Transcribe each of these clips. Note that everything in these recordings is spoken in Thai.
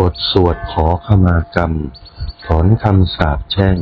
บทสวดขอขมากรรม ถอนคำสาปแช่ง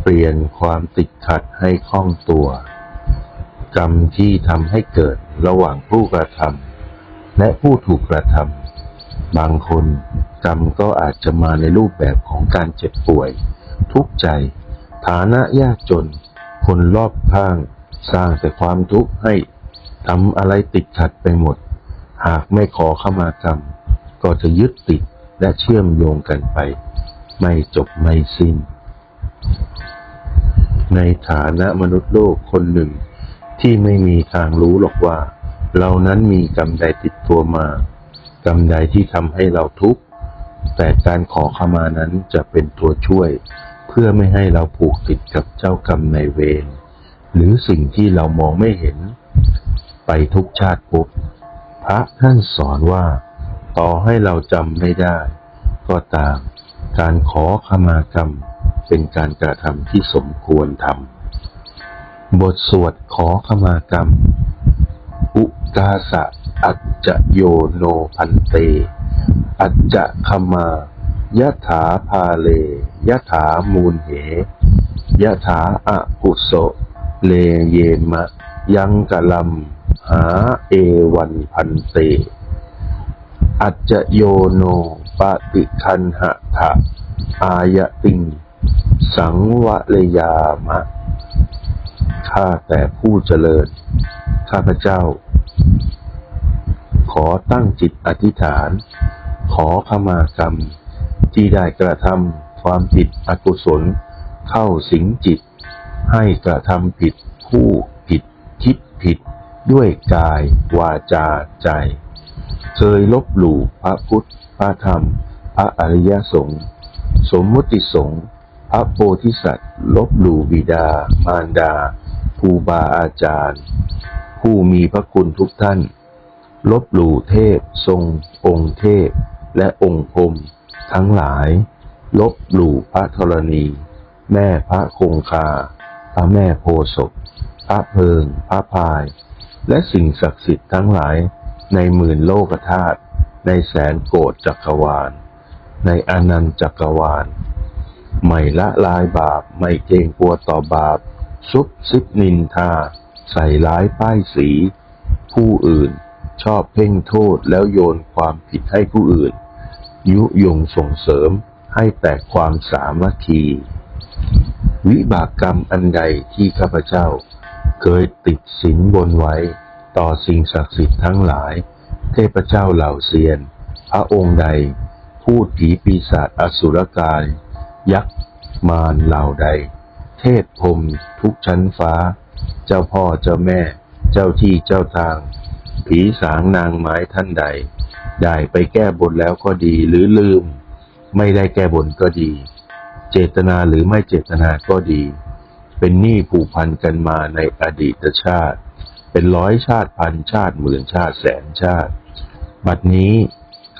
เปลี่ยนความติดขัดให้คล่องตัว กรรมที่ทำให้เกิดระหว่างผู้กระทำและผู้ถูกกระทำบางคนกรรมก็อาจจะมาในรูปแบบของการเจ็บป่วย ทุกข์ใจ ฐานะยากจน คนรอบข้าง สร้างแต่ความทุกข์ให้ทำอะไรติดขัดไปหมด หากไม่ขอขมากรรม ก็จะยึดติด และเชื่อมโยงกันไป ไม่จบไม่สิ้น ในฐานะมนุษย์โลกคนหนึ่ง ที่ไม่มีทางรู้หรอกว่า เรานั้นมีกรรมใดติดตัวมากรรมใดที่ทำให้เราทุกข์แต่การขอขมานั้นจะเป็นตัวช่วย เพื่อไม่ให้เราผูกติดกับเจ้ากรรมในายเวรหรือสิ่งที่เรามองไม่เห็น ไปทุกชาติภพพระท่านสอนว่า ต่อให้เราจำไม่ได้ ก็ตาม การขอขมากรรม เป็นการกระทำที่สมควรทำบทสวดขอขมากรรม อุกาสะอัจจโยโนพันเต อัจจะขมายะถาพาเลยะถามูลเหยะถาอะกุโสเลเยมะ ยังกะลัมหาเอวันพันเต อัจจโยโนปฏิคันหะทะอายติง สังวะเลยามะ ข้าแต่ผู้เจริญ ข้าพเจ้า ขอตั้งจิตอธิษฐาน ขอขมากรรม ที่ได้กระทำความผิดอกุศล เข้าสิงจิต ให้กระทำผิดผู้ผิดคิดผิดด้วยกายวาจาใจ เคยลบหลู่พระพุทธ พระธรรม พระอริยสงฆ์สมมุติสงฆ์พระโพธิสัตว์ ลบหลู่บิดา มารดาครูบาอาจารย์ ผู้มีพระคุณทุกท่าน ลบหลู่เทพ ทรง องค์เทพ และองค์พรมทั้งหลาย ลบหลู่พระธรณี แม่พระคงคา พระแม่โพศพพระเพิง พระพาย และสิ่งศักดิ์สิทธิ์ทั้งหลาย ในหมื่นโลกธาตุในแสนโกฏจักรวาล ในอนันตจักรวาล ไม่ละลายบาปไม่เกรงกลัวต่อบาป ซุบซิบนินทา ใส่ร้ายป้ายสี ผู้อื่นชอบเพ่งโทษแล้วโยนความผิดให้ผู้อื่น ยุยงส่งเสริมให้แตกความสามัคคี วิบากกรรมอันใดที่ข้าพเจ้า เคยติดสินบนไว้ ต่อสิ่งศักดิ์สิทธิ์ทั้งหลาย เทพเจ้าเหล่าเซียน พระองค์ใด พูดผีปีศาจอสุรกาย ยักษ์มารเหล่าใด เทพพรมทุกชั้นฟ้า เจ้าพ่อเจ้าแม่ เจ้าที่เจ้าทาง ผีสางนางไม้ท่านใด ได้ไปแก้บนแล้วก็ดีหรือลืม ไม่ได้แก้บนก็ดี เจตนาหรือไม่เจตนาก็ดี เป็นหนี้ผูกพันกันมาในอดีตชาติ เป็นร้อยชาติพันชาติหมื่นชาติแสนชาติ บัดนี้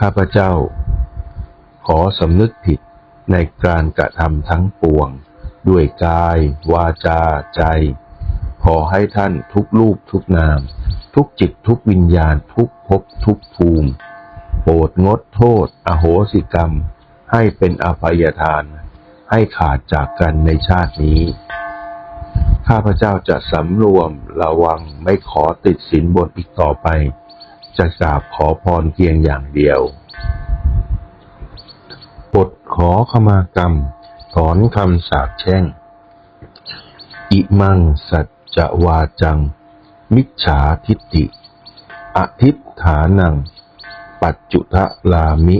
ข้าพเจ้า ขอสำนึกผิดในการกระทำทั้งปวง ด้วยกาย วาจา ใจ ขอให้ท่านทุกรูปทุกนาม ทุกจิตทุกวิญญาณทุกภพทุกภูมิ โปรดงดโทษ อโหสิกรรม ให้เป็นอภัยทาน ให้ขาดจากกันในชาตินี้ ข้าพเจ้าจะสำรวมระวังไม่ขอติดสินบนอีกต่อไป จะกราบขอพรเพียงอย่างเดียวบทขอขมากรรม ถอนคำสาปแช่ง อิมังสัจจวาจัง มิจฉาทิฏฐิอทิฐานัง ปัจจุทะลามิ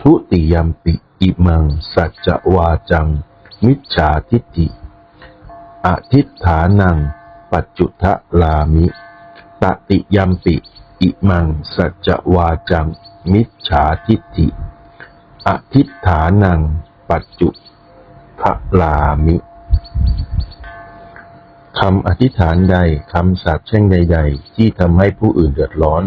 ทุติยมปิอิมังสัจจวาจัง มิจฉาทิฏฐิ อทิฏฐานัง ปัจจุทะลามิตติยมปิ อิมังสัจวาจัง มิจฉาทิฏฐิอทิฏฐานัง ปัจจุทะลามิคำอธิษฐานใดคำสาปแช่งใด ๆ ที่ทำให้ผู้อื่นเดือดร้อน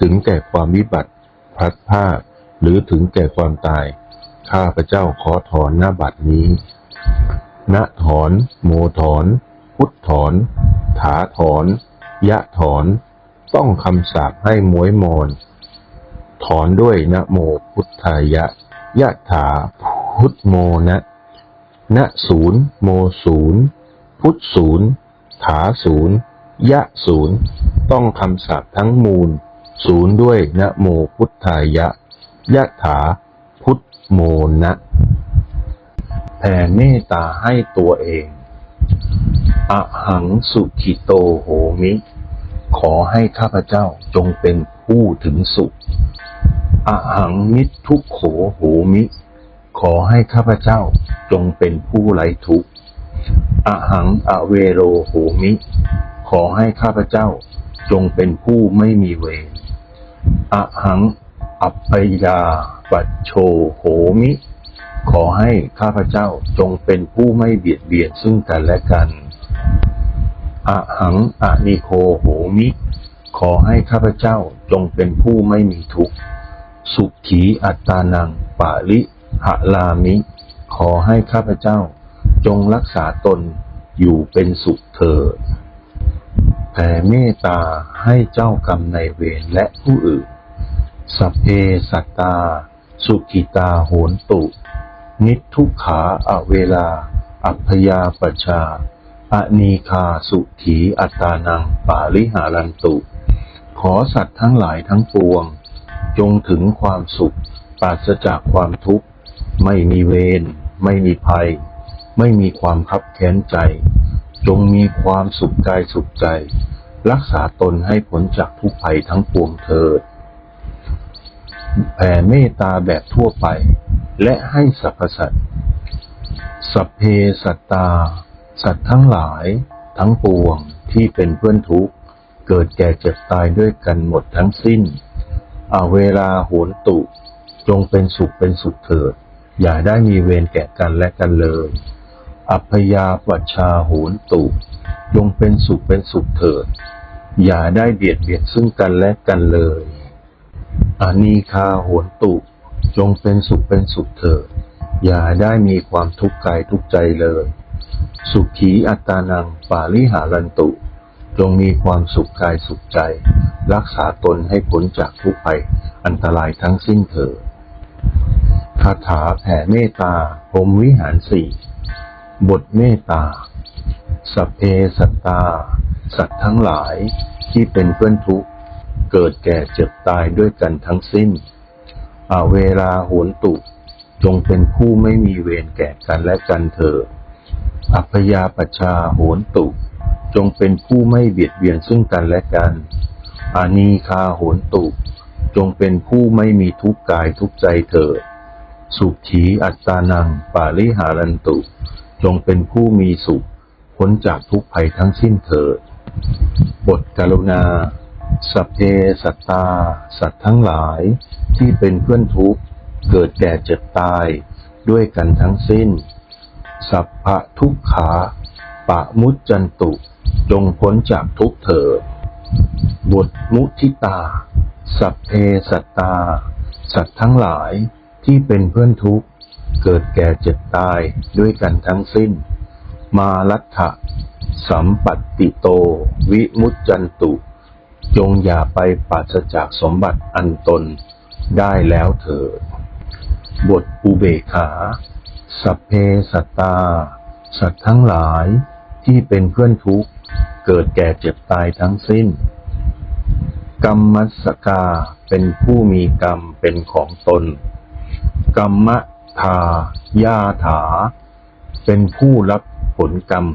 ถึงแก่ความวิบัติพลัดพรากหรือถึงแก่ความตาย ข้าพระเจ้าขอถอนหน้าบัตรนี้ ณถอน โมถอน พุทธถอน ถาถอน ยะถอน ต้องคำสาปให้หมวยมอนถอนด้วยนะโมพุทธายะ ยะถาพุทโมนะนะศูนย์โมศูนย์พุทธศูนย์ถาศูนย์ยะศูนย์ต้องคำศัพท์ทั้งมูล ศูนย์ด้วยนะโมพุทธายะ ยะถาพุทโมนะ ผ่เมตตาให้ตัวเองอะหังสุขิโตโหมิ ขอให้ข้าพเจ้าจงเป็นผู้ถึงสุขอะหังมิทุกโขโหมิ ขอให้ข้าพเจ้าจงเป็นผู้ไร้ทุกข์อะหังอเวโรโหมิ ขอให้ข้าพเจ้าจงเป็นผู้ไม่มีเวรอะหังอัปปยาปัจโชโหมิ ขอให้ข้าพเจ้าจงเป็นผู้ไม่เบียดเบียนซึ่งกันและกันอะหังอะนิโคโหมิ ขอให้ข้าพเจ้าจงเป็นผู้ไม่มีทุกข์ สุขีอัตตานังปาลิหะลามิ ขอให้ข้าพเจ้าจงรักษาตนอยู่เป็นสุขเถิดแผ่เมตตาให้เจ้ากรรมในเวรและผู้อื่น สัพเพสัตตา สุขิตาโหนตุ นิทุกขาอเวลา อัพยาปชาอนีคาสุขีอัตานังปาลิหารันตุ ขอสัตว์ทั้งหลายทั้งปวง จงถึงความสุขปราศจากความทุกข์ ไม่มีเวรไม่มีภัย ไม่มีความคับแค้นใจ จงมีความสุขกายสุขใจ รักษาตนให้พ้นจากทุกภัยทั้งปวงเถิดแผ่เมตตาแบบทั่วไป และให้สรรพสัตว์สัพเพสัตตา สัตว์ทั้งหลายทั้งปวงที่เป็นเพื่อนทุกข์ เกิดแก่เจ็บตายด้วยกันหมดทั้งสิ้นอาเวลาโหนตุ จงเป็นสุขเป็นสุขเถิด อย่าได้มีเวรแก่กันและกันเลย อัพยาปัชชาโหนตุ จงเป็นสุขเป็นสุขเถิด อย่าได้เบียดเบียนซึ่งกันและกันเลยอานีคาโหนตุ จงเป็นสุขเป็นสุขเถิดอย่าได้มีความทุกข์กายทุกใจเลย สุขีอัตานังปาลิหารันตุ จงมีความสุขกายสุขใจ รักษาตนให้พ้นจากทุกภัยอันตรายทั้งสิ้นเถิดคาถาแผ่เมตตาพรมวิหารสี่บทเมตตา สัพเพสัตตา สัตว์ทั้งหลายที่เป็นเพื่อนทุกข์ เกิดแก่เจ็บตายด้วยกันทั้งสิ้น เวลาโหนตุ จงเป็นผู้ไม่มีเวรแก่กันและกันเถิดอัพยาปชาโหนตุ จงเป็นผู้ไม่เบียดเบียนซึ่งกันและกัน อานีคาโหนตุ จงเป็นผู้ไม่มีทุกข์กายทุกใจเถิด สุขีอัตตานังปาลิหารันตุ จงเป็นผู้มีสุขพ้นจากทุกภัยทั้งสิ้นเถิด บทกรุณาสัพเพสัตตา สัตว์ทั้งหลาย ที่เป็นเพื่อนทุกข์ เกิดแก่เจ็บตาย ด้วยกันทั้งสิ้น สัพพะทุกขา ปะมุจจันตุ จงพ้นจากทุกเถิดบทมุทิตา สัพเพสัตตา สัตว์ทั้งหลายที่เป็นเพื่อนทุกข์ เกิดแก่เจ็บตายด้วยกันทั้งสิ้น มาลัทธะสัมปัตติโต วิมุตจันตุ จงอย่าไปปราศจากสมบัติอันตน ได้แล้วเถิด บทอุเบกขา สัพเพสัตตา สัตว์ทั้งหลายที่เป็นเพื่อนทุกข์ เกิดแก่เจ็บตายทั้งสิ้น กรรมัสกาเป็นผู้มีกรรมเป็นของตน กรรมทายาถา เป็นผู้รับผลกรรม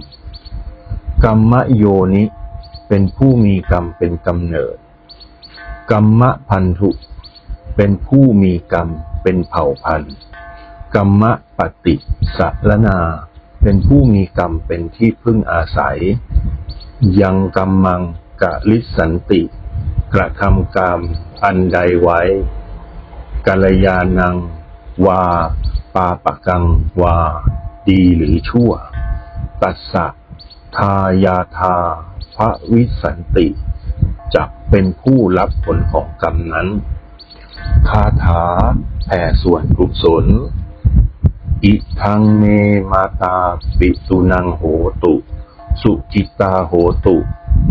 กรรมโยนิ เป็นผู้มีกรรมเป็นกำเนิด กรรมพันธุ เป็นผู้มีกรรม เป็นเผ่าพันธุ์กรรมปฏิสัลนา เป็นผู้มีกรรมเป็นที่พึ่งอาศัย ยังกรรมังกะลิสันติ กระทำกรรมอันใดไว้กัลยาณัง วา ปาปะกัง วา ดีหรือชั่ว ตัสสะทายาทาพระวิสันติจะเป็นผู้รับผลของกรรมนั้น คาถาแผ่ส่วนกุศล อิทังเมมาตาปิตุนังโหตุ สุจิตาโหตุ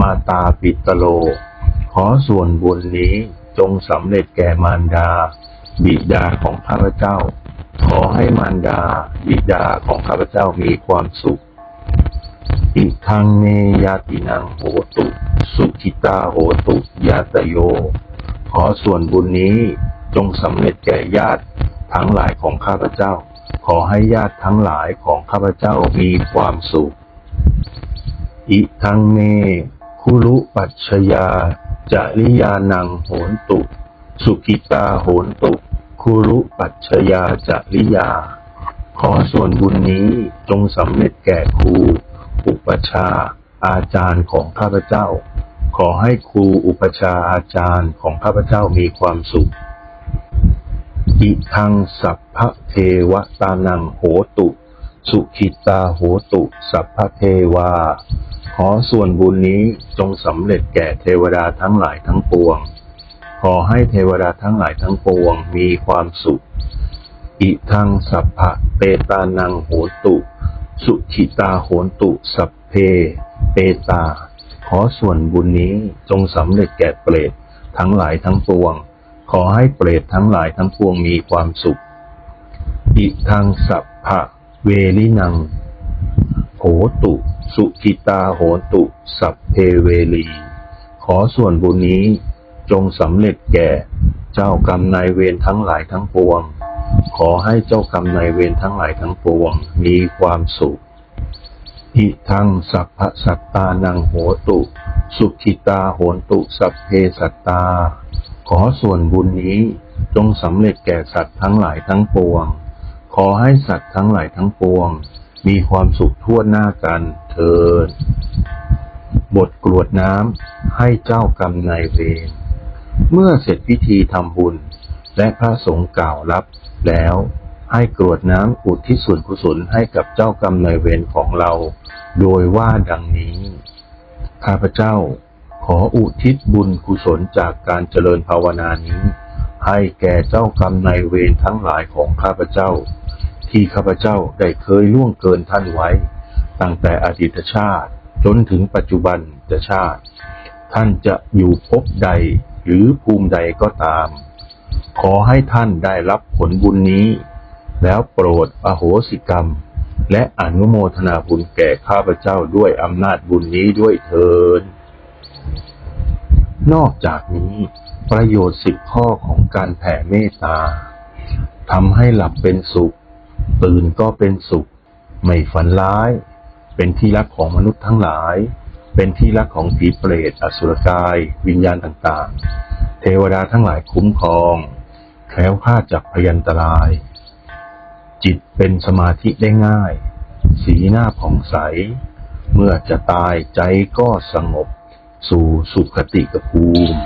มาตาปิตโล ขอส่วนบุญนี้จงสำเร็จแก่มารดา บิดาของข้าพเจ้า ขอให้มารดา บิดาของข้าพเจ้ามีความสุข อิทังเนยาตินังโหตุ สุขิตาโหตุยาตโย ขอส่วนบุญนี้จงสำเร็จแก่ญาติทั้งหลายของข้าพเจ้า ขอให้ญาติทั้งหลายของข้าพเจ้ามีความสุข อิทังเม คุรุปัชชยาจาริยานังโหนตุ สุกิตาโหนตุ คุรุปัชชยาจาริยา ขอส่วนบุญนี้จงสำเร็จแก่ครู อุปชา อาจารย์ของข้าพเจ้า ขอให้ครูอุปชาอาจารย์ของข้าพเจ้ามีความสุข อิทังสัพพะเทวตานังโหตุ สุขิตาโหตุ สัพพะเทวา ขอส่วนบุญนี้จงสำเร็จแก่เทวดาทั้งหลายทั้งปวง ขอให้เทวดาทั้งหลายทั้งปวงมีความสุข อิทังสัพพะเปตานังโหตุ สุขิตาโหตุ สัพเพเปตา ขอส่วนบุญนี้จงสำเร็จแก่เปรตทั้งหลายทั้งปวง ขอให้เปรตทั้งหลายทั้งปวงมีความสุข อิทังสัพพะเวลินัง โหตุ สุขิตาโหตุ สัพเพเวลี ขอส่วนบุญนี้จงสำเร็จแก่ เจ้ากรรมนายเวรทั้งหลายทั้งปวง ขอให้เจ้ากรรมนายเวรทั้งหลายทั้งปวง มีความสุข อิทังสัพพสัตตานังโหตุ สุขิตาโหนตุสัพเพสัตตา ขอส่วนบุญนี้จงสำเร็จแก่สัตว์ทั้งหลายทั้งปวง ขอให้สัตว์ทั้งหลายทั้งปวง มีความสุขทั่วหน้ากันเถิดบทกรวดน้ำให้เจ้ากรรมนายเวรเมื่อเสร็จพิธีทำบุญ และพระสงฆ์กล่าวรับแล้ว ให้กรวดน้ำอุทิศส่วนกุศลให้กับเจ้ากรรมนายเวรของเรา โดยว่าดังนี้ ข้าพเจ้าขออุทิศบุญกุศลจากการเจริญภาวนานี้ ให้แก่เจ้ากรรมนายเวรทั้งหลายของข้าพเจ้า ที่ข้าพเจ้าได้เคยล่วงเกินท่านไว้ ตั้งแต่อดีตชาติจนถึงปัจจุบันชาติ ท่านจะอยู่ภพใดหรือภูมิใดก็ตาม ขอให้ท่านได้รับผลบุญนี้ แล้วโปรดอโหสิกรรม และอนุโมทนาบุญแก่ข้าพเจ้าด้วยอำนาจบุญนี้ด้วยเถิดนอกจากนี้ ประโยชน์สิบข้อของการแผ่เมตตาทำให้หลับเป็นสุข ตื่นก็เป็นสุข ไม่ฝันร้าย เป็นที่รักของมนุษย์ทั้งหลาย เป็นที่รักของผีเปรตอสุรกาย วิญญาณต่างๆ เทวดาทั้งหลายคุ้มครอง แคล้วคลาดจากพยันตราย จิตเป็นสมาธิได้ง่าย สีหน้าผ่องใส เมื่อจะตายใจก็สงบ สู่สุขติกภูมิ